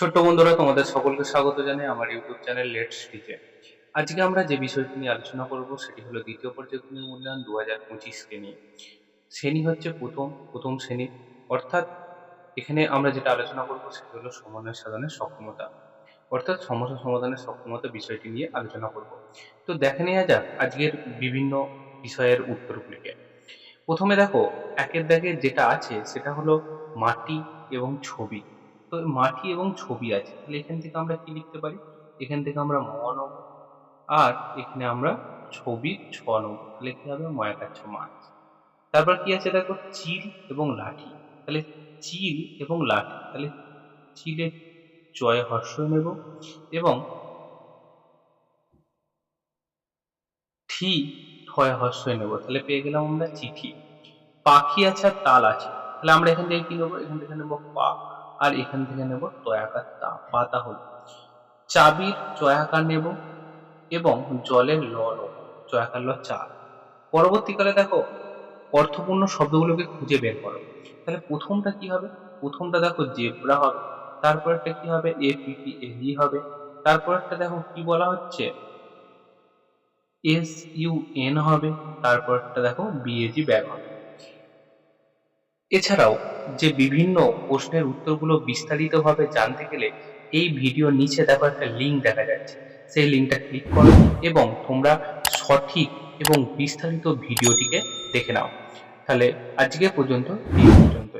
ছোট্ট বন্ধুরা, তোমাদের সকলকে স্বাগত জানাই আমার ইউটিউব চ্যানেল লেট স্পিচে আজকে আমরা যে বিষয়টি নিয়ে আলোচনা করব, সেটি হলো দ্বিতীয় পর্যায়ক্রমিক মূল্যায়ন দু হাজার পঁচিশকে নিয়ে শ্রেণি হচ্ছে প্রথম প্রথম শ্রেণি। অর্থাৎ এখানে আমরা যেটা আলোচনা করব, সেটি হলো সমন্বয় সাধনের সক্ষমতা। অর্থাৎ সমস্যা সমাধানের সক্ষমতা বিষয়টি নিয়ে আলোচনা করব। তো দেখে নেওয়া যাক আজকের বিভিন্ন বিষয়ের উত্তরগুলিকে। প্রথমে দেখো, একের দাগে যেটা আছে, সেটা হলো মাটি এবং ছবি। তো মাটি এবং ছবি আছে। তাহলে এখান থেকে আমরা কি লিখতে পারি? এখান থেকে আমরা ম নেব আর এখানে আমরা ছবি ছ নেব। তাহলে কি হবে? ময়াকাচ্ছ মাছ। তারপর কি আছে দেখো? চিল এবং লাঠি। তাহলে চিল এবং লাঠি। তাহলে চিলে জয় হর্ষ নেব এবং ঠি ঠয় হর্ষই নেব। তাহলে পেয়ে গেলাম আমরা চিঠি। পাখি আছে আর তাল আছে। তাহলে আমরা এখান থেকে কি নেব? এখান থেকে নেব পা আর এখান থেকে নেব তয়াকার তা পাতা হল চাবির চয়াকার নেব এবং জলের ল নেব চয়াকার ল চা পরবর্তীকালে দেখো, অর্থপূর্ণ শব্দগুলোকে খুঁজে বের করো। তাহলে প্রথমটা কি হবে? প্রথমটা দেখো জেব্রা হবে তারপর একটা কি হবে? এ পিপি এলি হবে। তারপর একটা দেখো কি বলা হচ্ছে? এস, ইউ, এন হবে তারপর একটা দেখো বিএজি ব্যাগ হবে। এছাড়াও যে বিভিন্ন প্রশ্নের উত্তরগুলো বিস্তারিতভাবে জানতে গেলে এই ভিডিওর নিচে দেখো একটা লিঙ্ক দেখা যাচ্ছে। সেই লিঙ্কটা ক্লিক করো এবং তোমরা সঠিক এবং বিস্তারিত ভিডিওটিকে দেখে নাও। তাহলে আজকে পর্যন্ত এই পর্যন্তই।